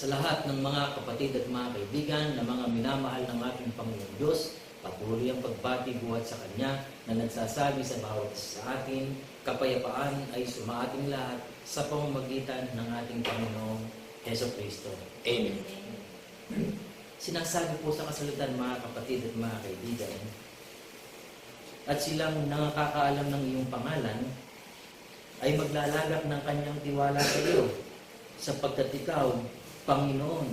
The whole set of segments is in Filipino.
sa lahat ng mga kapatid at mga kaibigan na mga minamahal ng ating Panginoon Diyos, patuloy ang pagbati buhat sa Kanya na nagsasabi sa bawat isa sa atin, kapayapaan ay sumaating lahat sa pamamagitan ng ating Panginoong Heso Kristo. Amen. Sinasabi po sa kasalutan mga kapatid at mga kaibigan, at silang nakakaalam ng iyong pangalan, ay maglalagak ng kanyang tiwala sa iyo, sapagkat ikaw, Panginoon,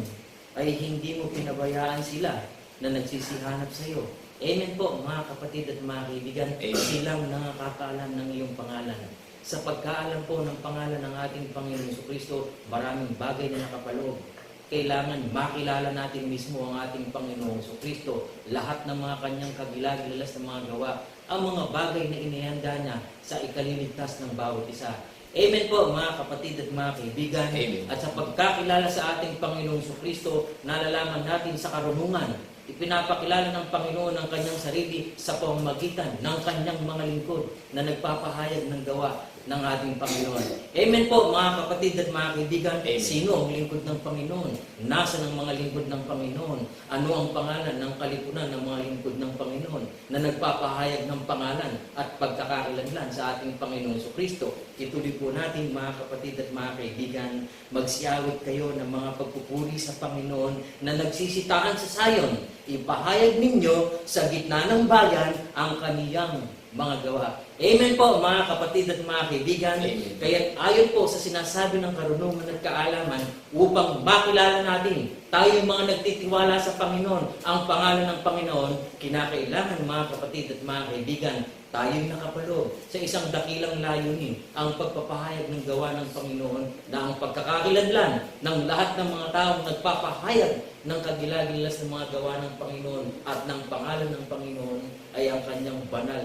ay hindi mo pinabayaan sila na nagsisihanap sa iyo. Amen po mga kapatid at mga kaibigan, Amen. silang nakakaalam ng iyong pangalan. Sa pagkaalam po ng pangalan ng ating Panginoon Yesu Kristo, maraming bagay na nakapaloob kailangan makilala natin mismo ang ating Panginoong Yesu Kristo, lahat ng mga kanyang kagilagilas na mga gawa, ang mga bagay na inihanda niya sa ikaliligtas ng bawat isa. Amen po mga kapatid at mga kaibigan. Amen. At sa pagkakilala sa ating Panginoong Kristo, nalalaman natin sa karunungan, ipinapakilala ng Panginoon ang kanyang sarili sa pamamagitan ng kanyang mga lingkod na nagpapahayag ng gawa ng ating Panginoon. Amen po mga kapatid at mga kaibigan. Amen. Sino ang lingkod ng Panginoon? Nasa ng mga lingkod ng Panginoon? Ano ang pangalan ng kalipunan ng mga lingkod ng Panginoon na nagpapahayag ng pangalan at pagkakakilanlan sa ating Panginoon Yesu Kristo? Ituloy po natin mga kapatid at mga kaibigan, magsiyawit kayo ng mga pagpupuri sa Panginoon na nagsisitaan sa sayon. Ipahayag ninyo sa gitna ng bayan ang kaniyang mga gawa. Amen po mga kapatid at mga kaibigan. Amen. Kaya ayon po sa sinasabi ng karunungan at kaalaman upang makilala natin tayo yung mga nagtitiwala sa Panginoon, ang pangalan ng Panginoon, kinakailangan mga kapatid at mga kaibigan, tayo'y nakapaloob sa isang dakilang layunin, ang pagpapahayag ng gawa ng Panginoon na ang pagkakakilanlan ng lahat ng mga taong nagpapahayag ng kagilagilas ng mga gawa ng Panginoon at ng pangalan ng Panginoon ay ang kanyang banal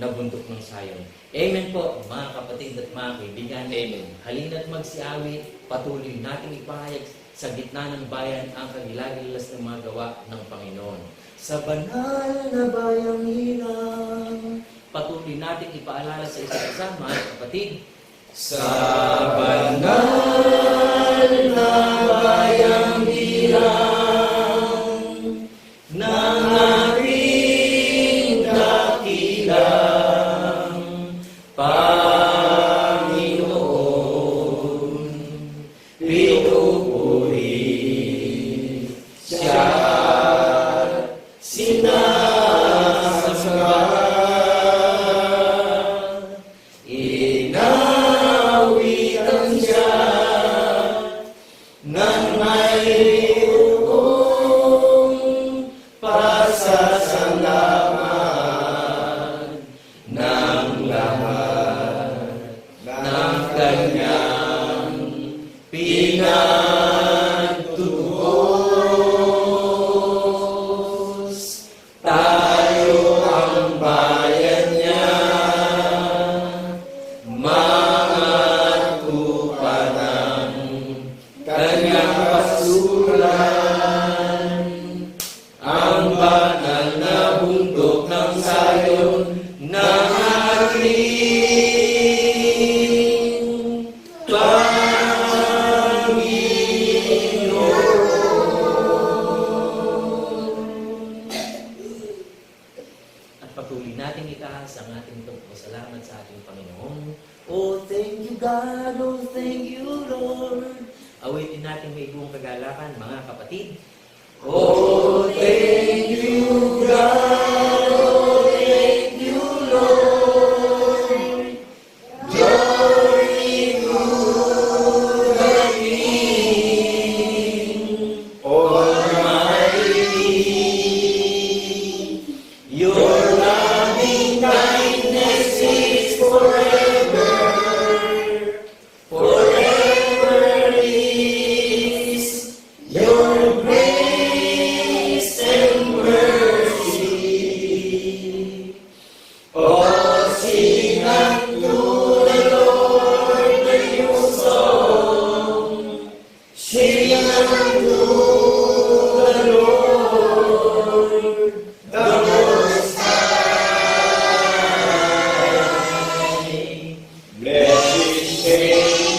na bundok ng sayon. Amen po, mga kapatid at mga kaibigan. Amen. Halina't magsiawi, patuloy natin ipahayag sa gitna ng bayan ang kagilagilas ng mga gawa ng Panginoon. Sa banal na bayang hinang, patuloy natin ipaalala sa isa't isa, mga kapatid, Sa banal na bayang bilang Shri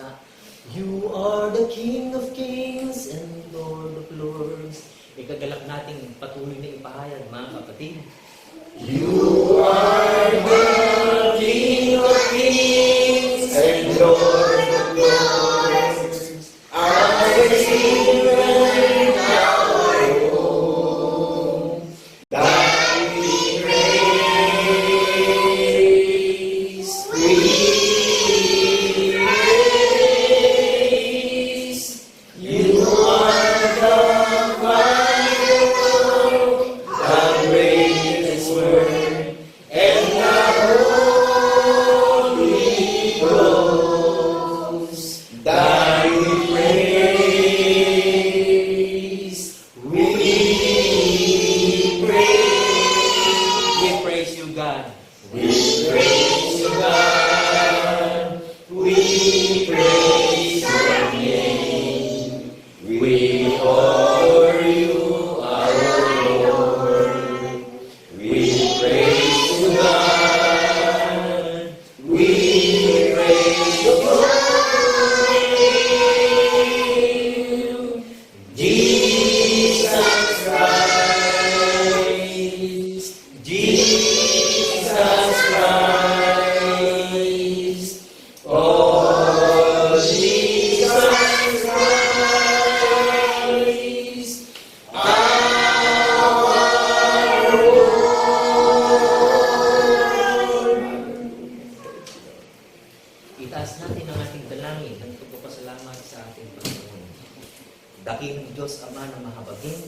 bansa. You are the King of Kings and Lord of Lords. Ikagalak natin patuloy na ipahayag, mga kapatid. You Ang ating dalangin ng pagpapasalamat sa ating Panginoon. Dakilang Diyos Ama na mahabagin,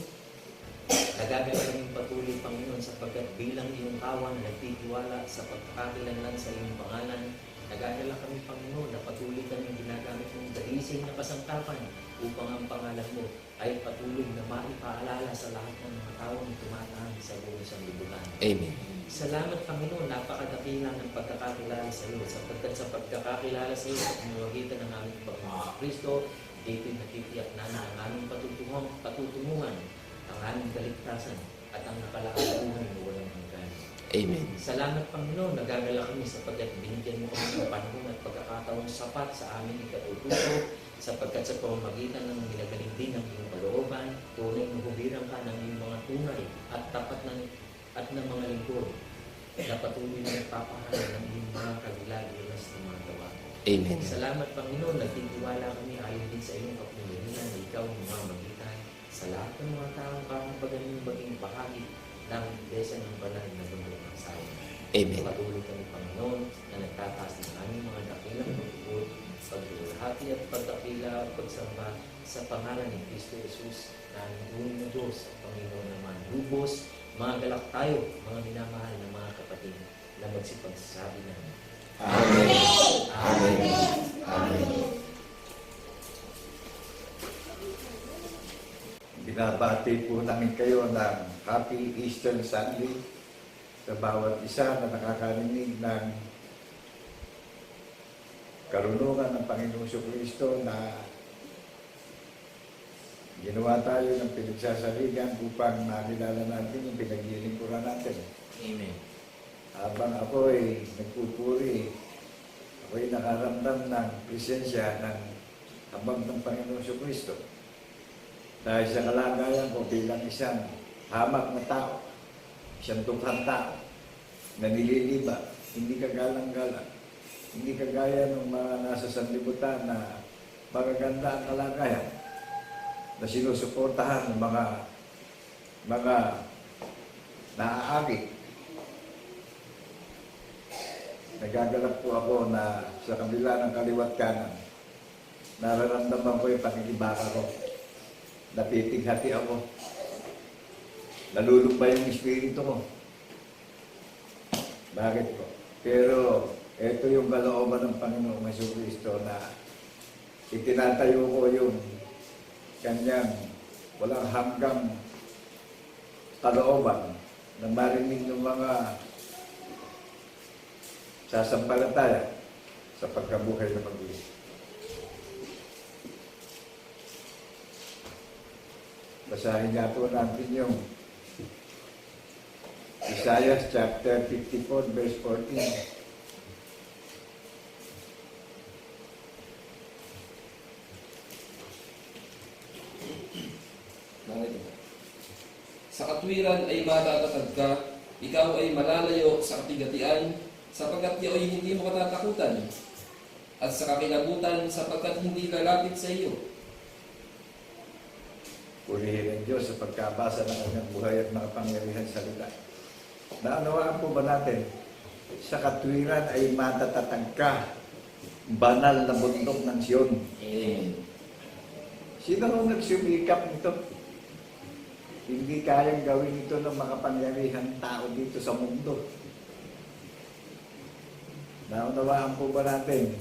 nagagal kaming patuloy, Panginoon, sapagkat bilang iyong kawan na nagtitiwala sa pagkakakilanlan sa iyong pangalan, nagagala kami, Panginoon, na patuloy kaming ginagamit ng darising na kasangkapan upang ang pangalan mo ay patuloy na maipaalala sa lahat ng mga taong tumataan sa buong sanlibutan. Amen. Salamat Panginoon, napakadakila ng pagkakakilala sa iyo. Sapagkat sa pagkakakilala sa iyo sa pamamagitan ng aming Panginoon Kristo, dito'y natitiyak namin ang aming patutunguhan, patutunguhan, ang aming kaligtasan, at ang nakalaang buhay na hanggan. Amen. Salamat Panginoon, nagagala kami sapagkat binigyan mo kami ng panahon at pagkakataon sapat sa aming ikatututo, sapagkat sa pamamagitan ng ginagaling din ng iyong kalooban, tunay na hubirang ka ng iyong mga tunay at tapat ng at ng mga lingkod na patuloy na nagpapahala ng iyong mga kagilagilas ng mga gawa. Amen. Salamat Panginoon, nagtitiwala kami ayon din sa iyong kapangyarihan na ikaw ang mamamagitan sa lahat ng mga taong kahampagan ng maging bahagi ng desa ng banal na gumawa sa amin. Amen. Patuloy kami Panginoon na nagtataas ng aming mga dakilang pagkukod, pagdulhati at pagdakila at pagsamba sa pangalan ni Kristo Jesus na ang na Diyos at Panginoon naman. Lubos, mga galak tayo, mga minamahal na mga kapatid na magsipagsasabi na Amen. Amen. Amen. Binabati po namin kayo ng Happy Easter Sunday sa bawat isa na nakakarinig ng karunungan ng Panginoong Kristo na ginawa tayo ng pinagsasaligan upang makilala natin yung pinaglilingkuran natin. Amen. Habang ako'y nagpupuri, ako'y nakaramdam ng presensya ng habang ng Panginoong Kristo. Dahil sa kalagayan ko bilang isang hamak na tao, isang tukhang tao, na nililiba, hindi kagalang-galang, hindi kagaya ng mga nasa sanlibutan na magaganda ang kalagayan na sinusuportahan ng mga mga naaakit Nagagalak po ako na sa kabila ng kaliwat kanan, nararamdaman ko yung pangilibaka ko. Napitighati ako. Nalulubay yung espiritu ko. Bakit po? Pero ito yung kalooban ng Panginoong Hesus Kristo na itinatayo ko yung kanyang walang hanggang kalooban na marinig ng mga sasampalataya sa pagkabuhay na mag-iis. Basahin nga po natin yung Isaiah chapter 54 verse 14. Narito. Sa katwiran ay matatatag ka, ikaw ay malalayo sa kapigatian, sapagkat ay hindi mo katatakutan, at sa kakilabutan sapagkat hindi lalapit sa iyo. Purihin ng Diyos sa pagkabasa ng kanyang buhay at mga pangyarihan salita. Naunawaan po ba natin, sa katwiran ay matatatag ka, banal na bundok ng Siyon. Sino ang nagsumikap nito? Hindi kayang gawin ito ng makapangyarihan tao dito sa mundo. Naunawaan po ba natin?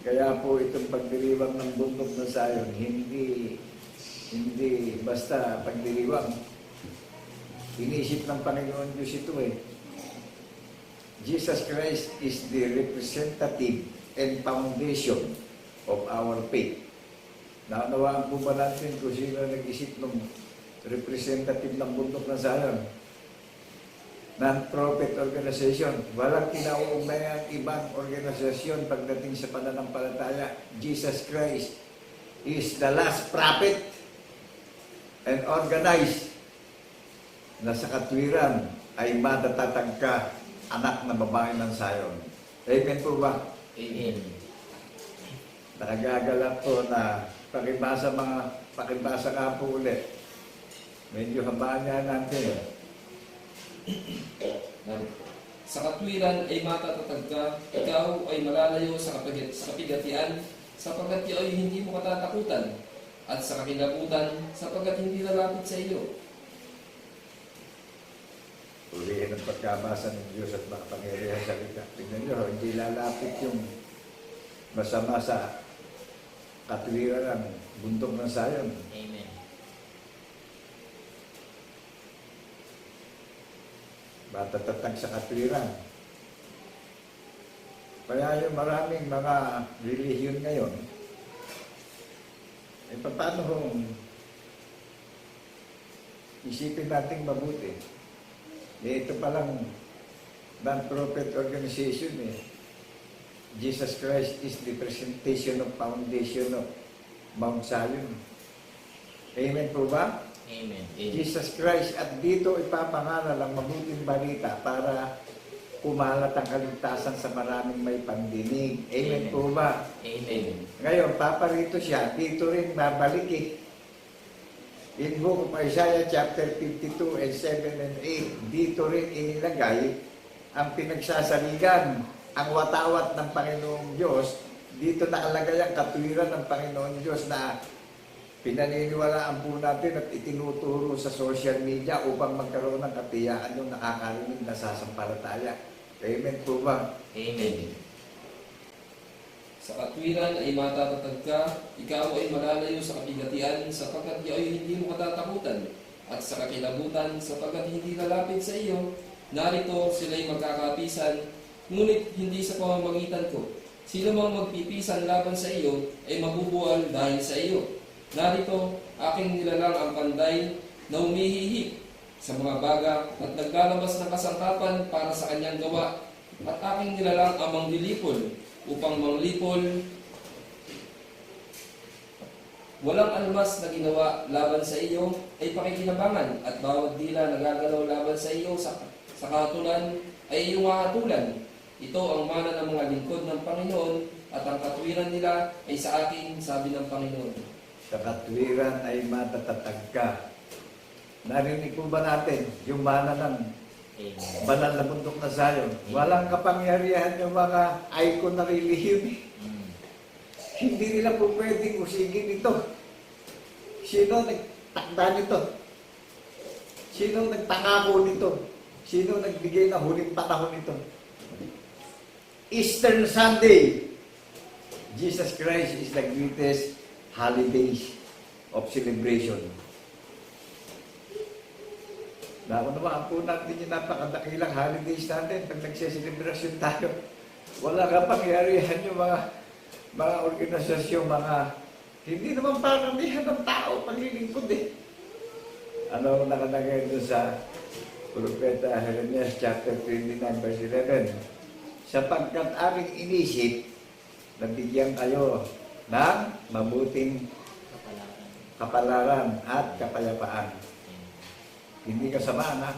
Kaya po itong pagdiriwang ng bundok ng sayon, hindi hindi basta pagdiriwang. Inisip ng Panginoon Diyos ito eh. Jesus Christ is the representative and foundation of our faith. Naunawaan po ba natin kung sino nag-isip ng representative ng bundok ng Zion? Non-profit organization. Walang kinauugnayan ibang organisasyon pagdating sa pananampalataya. Jesus Christ is the last prophet and organized na sa katwiran ay matatatag ka anak na babae ng Zion. Amen po ba? Amen. Nakagagalak po na pakibasa mga pakibasa nga po ulit. Medyo habaan nga natin. Sa katwiran ay matatatag ka, ikaw ay malalayo sa, kapig- sa kapigatian, sapagkat ikaw ay hindi mo katatakutan, at sa kakilabutan sapagkat hindi lalapit sa iyo. Ulihin ang pagkabasa ng Diyos at makapangyarihan sa salita. Tingnan nyo, hindi lalapit yung masama sa katwiran ng bundok ng sayon. Amen. Matatatag sa katwiran. Kaya yung maraming mga relihiyon ngayon, eh paano kung isipin natin mabuti? Eh, ito palang non-profit organization eh. Jesus Christ is the presentation of foundation of Mount Zion. Amen po ba? Amen. Amen. Jesus Christ at dito ipapangaral ang mabuting balita para kumalat ang kaligtasan sa maraming may pandinig. Amen Amen. po ba? Amen. Ngayon, paparito siya, dito rin babalik eh. In book of Isaiah chapter 52 and 7 and 8, dito rin inilagay ang pinagsasaligan, ang watawat ng Panginoong Diyos. Dito nakalagay ang katwiran ng Panginoong Diyos na pinaniniwalaan po natin at itinuturo sa social media upang magkaroon ng katiyaan yung nakakarinig na sasampalataya. Amen po ba? Amen. Sa katwiran ay matatatag ka, ikaw ay malalayo sa kapigatian, sapagkat ikaw ay hindi mo katatakutan, at sa kakilabutan, sapagkat hindi lalapit sa iyo. Narito sila'y magkakapisan, ngunit hindi sa pamamagitan ko. Sino mang magpipisan laban sa iyo ay mabubuwal dahil sa iyo. Narito, aking nilalang ang panday na umihihik sa mga baga at naglalabas ng kasangkapan para sa kanyang gawa at aking nilalang ang manglilipol upang manglipol walang almas na ginawa laban sa iyo ay pakikinabangan at bawat dila na gagalaw laban sa iyo sa, sa katulan ay iyong hahatulan. Ito ang mana ng mga lingkod ng Panginoon at ang katwiran nila ay sa akin, sabi ng Panginoon. Sa katwiran ay matatatag ka. Narinig po ba natin yung mana ng banal na bundok na Zion? Walang kapangyarihan yung mga icon na relihiyon. eh. Mm. Hindi nila po pwedeng usigin ito. Sino nagtakda nito? Sino nagtangako nito? Sino nagbigay ng huling panahon nito? Easter Sunday. Jesus Christ is the greatest holidays of celebration. Naku naman po natin yung napakadakilang holidays natin pag nagseselebrasyon tayo. Wala ka pangyarihan yung mga mga organisasyon, mga hindi naman paramihan ng tao paglilingkod eh. Ano ang nakalagay doon sa Propeta Jeremias chapter 29 verse 11. Sapagkat aking inisip, nabigyan kayo ng mabuting kapalaran at kapayapaan. Hindi kasamaan ha.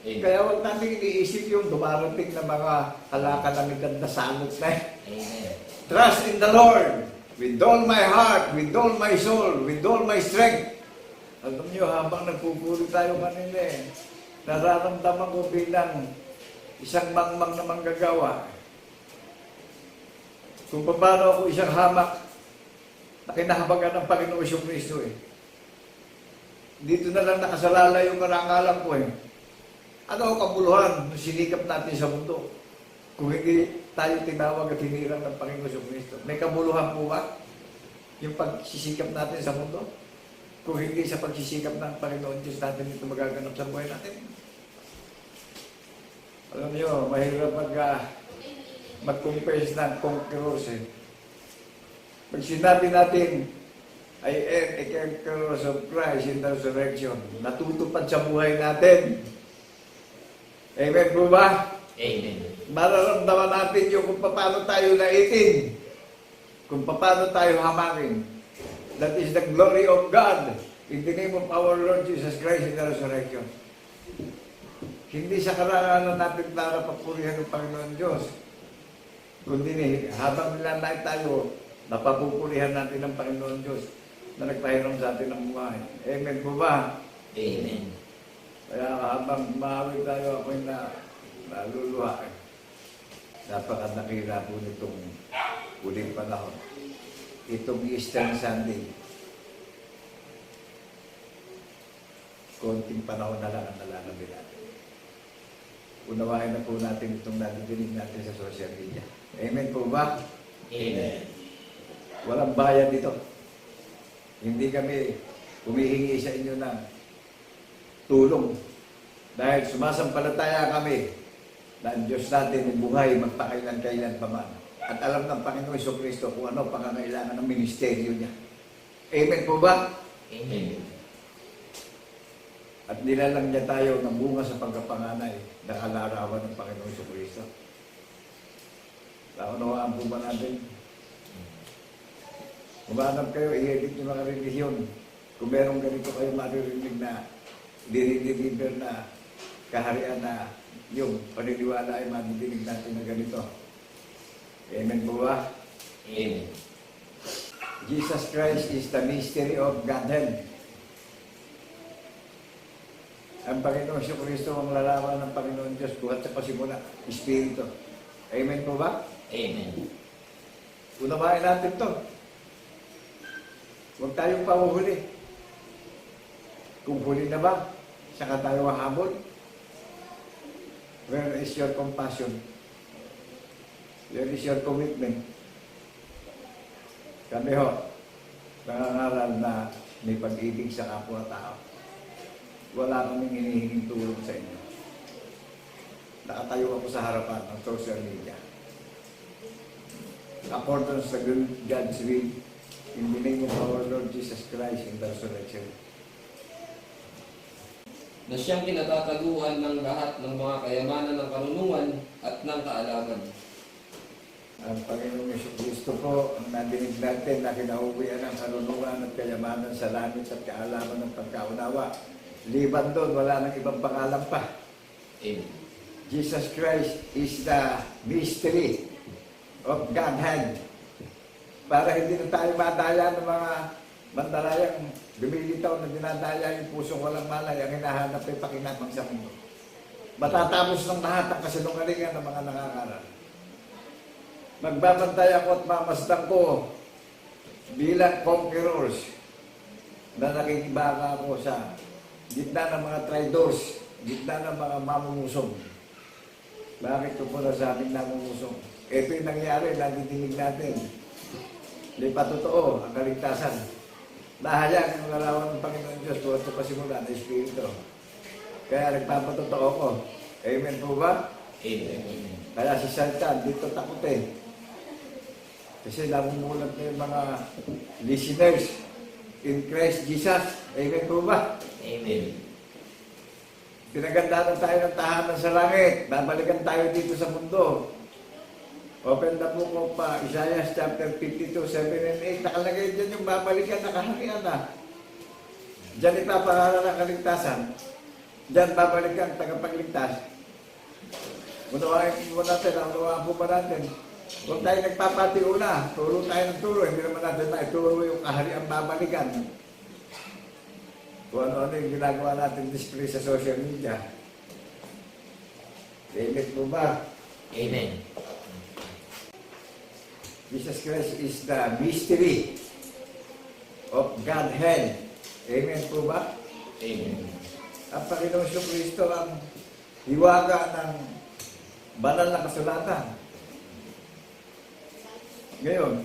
Amen. Kaya huwag natin iniisip yung dumarating na mga halakalamidad na salot na eh. Amen. Trust in the Lord with all my heart, with all my soul, with all my strength. Alam niyo, habang nagpupuri tayo kanina eh, nararamdaman ko bilang isang mangmang na manggagawa. Kung paano ako isang hamak na kinahabagan ng Panginoon Kristo eh. Dito na lang nakasalala yung karangalan ko eh. Ano ang kabuluhan ng sinikap natin sa mundo? Kung hindi tayo tinawag at hinirang ng Panginoon Isyong Kristo. May kabuluhan po ba? Yung pagsisikap natin sa mundo? Kung hindi sa pagsisikap ng Panginoon Diyos natin ito magaganap sa buhay natin. Alam niyo, mahirap mag, uh, mag-confess ng conquerors eh. Pag sinabi natin, I a conquerors of Christ in the resurrection, natutupad sa buhay natin. Amen po ba? Amen. mararamdaman natin yung kung paano tayo naitin, kung paano tayo hamakin. That is the glory of God in the name of our Lord Jesus Christ in the resurrection. Hindi sa karangalan natin para papurihan ng Panginoon Diyos, kundi ni, habang nilalay tayo, napapupurihan natin ng Panginoon Diyos na nagpahiram sa atin ng buhay. Amen po ba? Amen. Kaya habang maawi tayo, ako'y na, naluluha. Napakadakila po nitong huling panahon. Itong Easter Sunday. Konting panahon na lang ang nalalabi natin. Unawain na po natin itong nadidinig natin sa social media. Amen po ba? Amen. Walang bayad dito. Hindi kami humihingi sa inyo ng tulong. Dahil sumasampalataya kami na ang Diyos natin ay buhay magpakailan-kailan pa man. At alam ng Panginoon Iso Kristo kung ano pangangailangan ng ministeryo niya. Amen po ba? Amen. At nilalang niya tayo ng bunga sa pagkapanganay na kalarawan ng Panginoon Iso Kristo. Naunawaan po ba natin? Umanap kayo, i-edit yung mga relihiyon. Kung merong ganito kayo maririnig na dinideliver na kaharian na yung paniniwala ay madidinig natin na ganito. Amen po ba? Amen. Jesus Christ is the mystery of Godhead. Ang Panginoon Siya Kristo ang lalaman ng Panginoon Diyos buhat sa pasimula, Espiritu. Amen po ba? Amen. Unawain natin to. Huwag tayong pahuhuli. Kung huli na ba, saka tayo hahabol. Where is your compassion? Where is your commitment? Kami ho, nangangaral na may pag-ibig sa kapwa-tao. Wala kaming hinihinging tulong sa inyo. Nakatayo ako sa harapan ng social media according to God's will, in the name of our Lord Jesus Christ in the resurrection. na siyang kinatataguan ng lahat ng mga kayamanan ng kanunungan at ng kaalaman. Ang Panginoong Yesu Kristo po, ang nadinig natin na kinauwian ng kanunungan at kayamanan sa langit at kaalaman ng pagkaunawa. Liban doon, wala nang ibang pangalan pa. Amen. Jesus Christ is the mystery of Godhead. Para hindi na tayo madaya ng mga mandalayang lumilitaw na dinadaya yung pusong walang malay ang hinahanap ay pakinabang sa mundo. Matatapos ng lahat ang kasinungalingan ng mga nangangaral. Magbabantay ako at mamasdan ko bilang conquerors na nakikibaka ako sa gitna ng mga traders, gitna ng mga mamumusong. Bakit ko po nasabing namumusong? Ito yung nangyari, nadidinig natin. Hindi pa totoo ang kaligtasan. Nahayag ang larawan ng Panginoon Diyos tuwad sa pasimula ng Espiritu. Kaya nagpapatotoo ko. Amen po ba? Amen. Kaya si Satan dito takot eh. Kasi namumulat na yung mga listeners in Christ Jesus. Amen po ba? Amen. Pinagandahan tayo ng tahanan sa langit. Babalikan tayo dito sa mundo. Open the book of uh, Isaiah chapter 52, 7 and 8. Nakalagay dyan yung babalikan na kaharian na. Diyan ipapangalan ng kaligtasan. Diyan babalikan tagapagligtas. Unawain po natin, ang unawain po ba natin? Huwag tayo nagpapatiuna. Turo tayo ng turo. Hindi naman natin maituro yung kaharian babalikan. Kung ano-ano yung ginagawa natin display sa social media. Amen po ba? Amen. Jesus Christ is the mystery of Godhead. Amen po ba? Amen. Ang Panginoon Siyo Kristo ang hiwaga ng banal na kasulatan. Ngayon,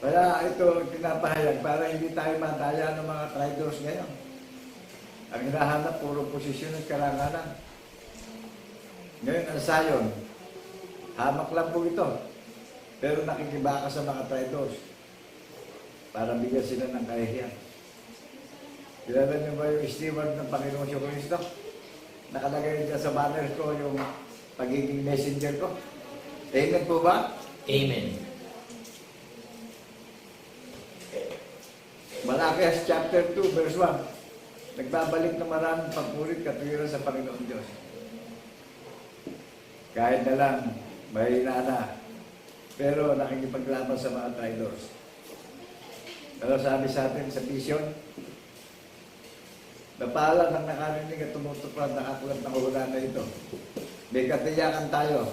kaya ito pinapahayag para hindi tayo madaya ng mga traders ngayon. Ang hinahanap, puro posisyon at karangalan. Ngayon, ang sayon, hamak lang po ito. Pero nakikibaka sa mga traders para bigyan sila ng kahihiyan. Kilala niyo ba yung steward ng Panginoon Siyo Kristo? Nakalagay dyan sa banner ko yung pagiging messenger ko. Amen po ba? Amen. Malakias chapter 2 verse 1. Nagbabalik na maraming pagpulit katuwiran sa Panginoon Diyos. Kahit na lang, mahina na. Pero nakikipaglaban sa mga traders. Pero sabi sa atin sa vision, Napala ng nakarinig at tumutupad ng aklat ng hula na ito. May katiyakan tayo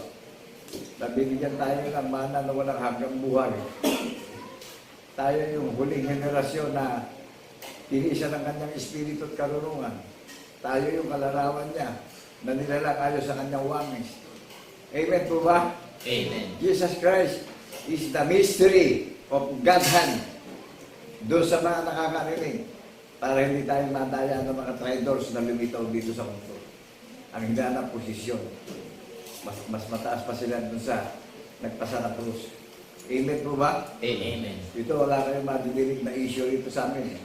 na binigyan tayo ng mana na walang hanggang buhay. Tayo yung huling henerasyon na tinisa ng kanyang espiritu at karunungan. Tayo yung kalarawan niya na nilalang ayo sa kanyang wangis. Amen po ba? Amen. Jesus Christ is the mystery of Godhead. Doon sa mga nakakarinig, para hindi tayo madaya ng mga traders na lumitaw dito sa mundo. Ang hinanap posisyon. Mas, mas mataas pa sila dun sa nagpasa na krus. Amen po ba? Amen. Ito wala kayong madidinig na issue rito sa amin.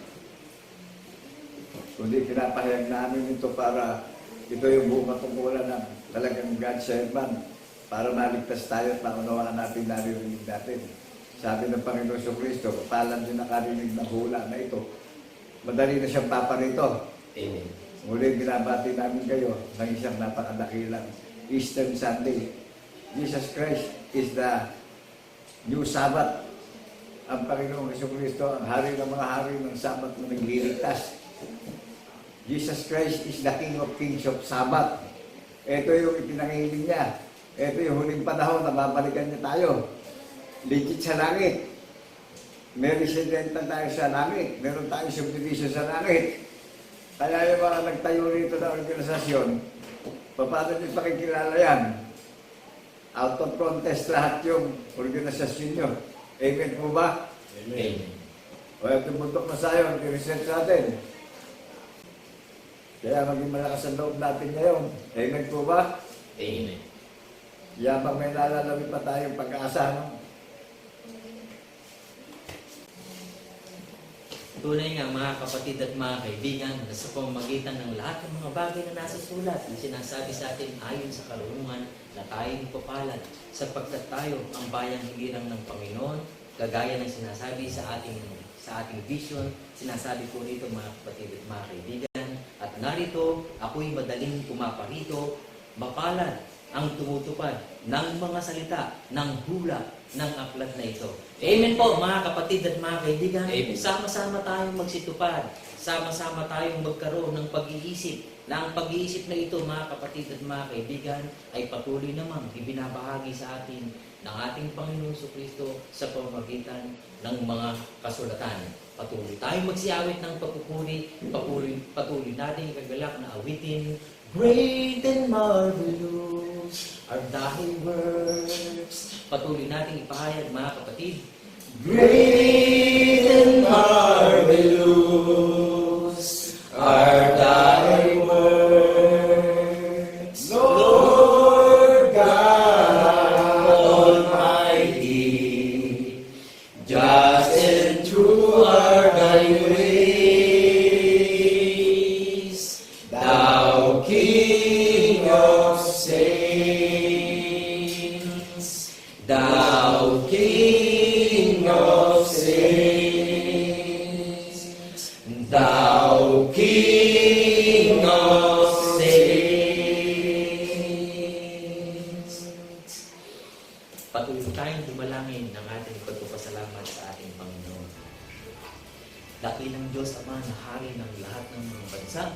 Kundi pinapahayag namin ito para ito yung buong katungkulan ng talagang God servant para maligtas tayo at maunawaan natin naririnig natin. Sabi ng Panginoon sa Kristo, palan din nakarinig ng hula na ito. Madali na siyang paparito. Amen. Muli binabati namin kayo ng isang napakadakilang Easter Sunday. Jesus Christ is the new Sabbath. Ang Panginoong Heso Kristo, ang hari ng mga hari ng Sabbath na nagliligtas. Jesus Christ is the King of Kings of Sabbath. Ito yung ipinangihiling niya. Ito yung huling panahon na babalikan niya tayo. Legit sa langit. May residente tayo sa langit. Meron tayong subdivision sa langit. Kaya yung mga nagtayo rito na organisasyon, paano nyo pakikilala yan? Out of contest lahat yung organisasyon nyo. Amen po ba? Amen. Ito bundok na sayo, i-research natin. Kaya maging malakas ang loob natin ngayon. Amen po ba? Amen. Yabang may lalalawi pa tayong pag-asa, no? Tunay nga mga kapatid at mga kaibigan na sa pamamagitan ng lahat ng mga bagay na nasa sulat na sinasabi sa atin ayon sa karunungan na tayo papalad sapagkat tayo ang bayang hilirang ng Panginoon kagaya ng sinasabi sa ating sa ating vision, sinasabi po nito mga kapatid at mga kaibigan at narito ako'y madaling pumaparito mapalad ang tumutupad ng mga salita ng hula ng aklat na ito. Amen po mga kapatid at mga kaibigan. Sama-sama tayong magsitupad. Sama-sama tayong magkaroon ng pag-iisip na ang pag-iisip na ito mga kapatid at mga kaibigan ay patuloy namang ibinabahagi sa atin ng ating Panginoon sa Kristo sa pamamagitan ng mga kasulatan. Patuloy tayong magsiawit ng pagpupuri, patuloy, patuloy natin ikagalak na awitin Great and marvelous are thy works. Patuloy nating ipahayag mga kapatid. Great and marvelous thou King of saints. Patuloy tayong dumalangin ng ating pagpapasalamat sa ating Panginoon. Dakilang Diyos Ama na hari ng lahat ng mga bansa,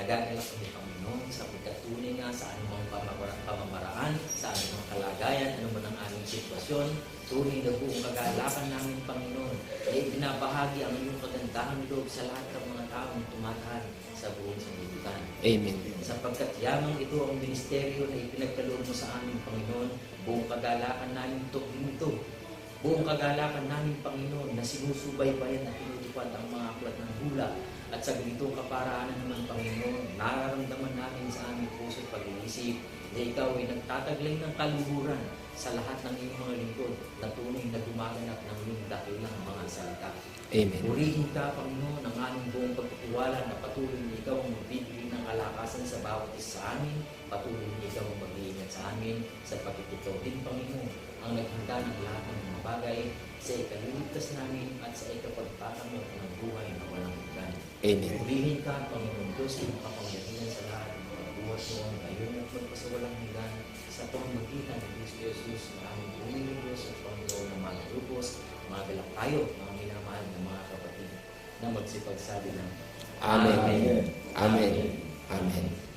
nagagalak kami Panginoon sa pagkatunay nga sa anumang pamamara- pamamaraan, sa anumang kalagayan, anuman ang aming sitwasyon, tunay na buong kagalakan namin Panginoon, ay binabahagi ang iyong kagandahan loob sa lahat ng mga taong tumatahal sa buong sanlibutan Amen. sapagkat yamang ito ang ministeryo na ipinagkaloob mo sa amin, Panginoon, buong kagalakan namin ito, ito. Buong kagalakan namin, Panginoon, na sinusubaybayan at pinutupad ang mga aklat ng hula at sa ganitong kaparaanan naman, Panginoon, nararamdaman namin sa aming puso at pag-iisip na ikaw ay nagtataglay ng kaluhuran sa lahat ng iyong mga lingkod na tunay na gumaganap ng iyong dakilang mga salita. Amen. Purihin ka, Panginoon, ang aming buong pagtitiwala na patuloy na ikaw ang magbibigay ng kalakasan sa bawat isa sa amin. Patuloy na ikaw ang mag-iingat sa amin sa pagkitito din, Panginoon, ang naghanda ng lahat ng mga bagay sa ikaluligtas namin at sa ikapagtatanggap ng buhay na walang. Amen. Purihin ka, Panginoon Diyos, ang kapangyarihan sa lahat ng mga buhat noon, ngayon at magpasawalang hanggan sa pamamagitan ng Diyos Jesus, na aming Panginoon Diyos at Panginoon ng mga grupos, mga galak tayo, mga minamahal na mga kapatid, na magsipagsabi ng Amen. Amen. Amen. Amen.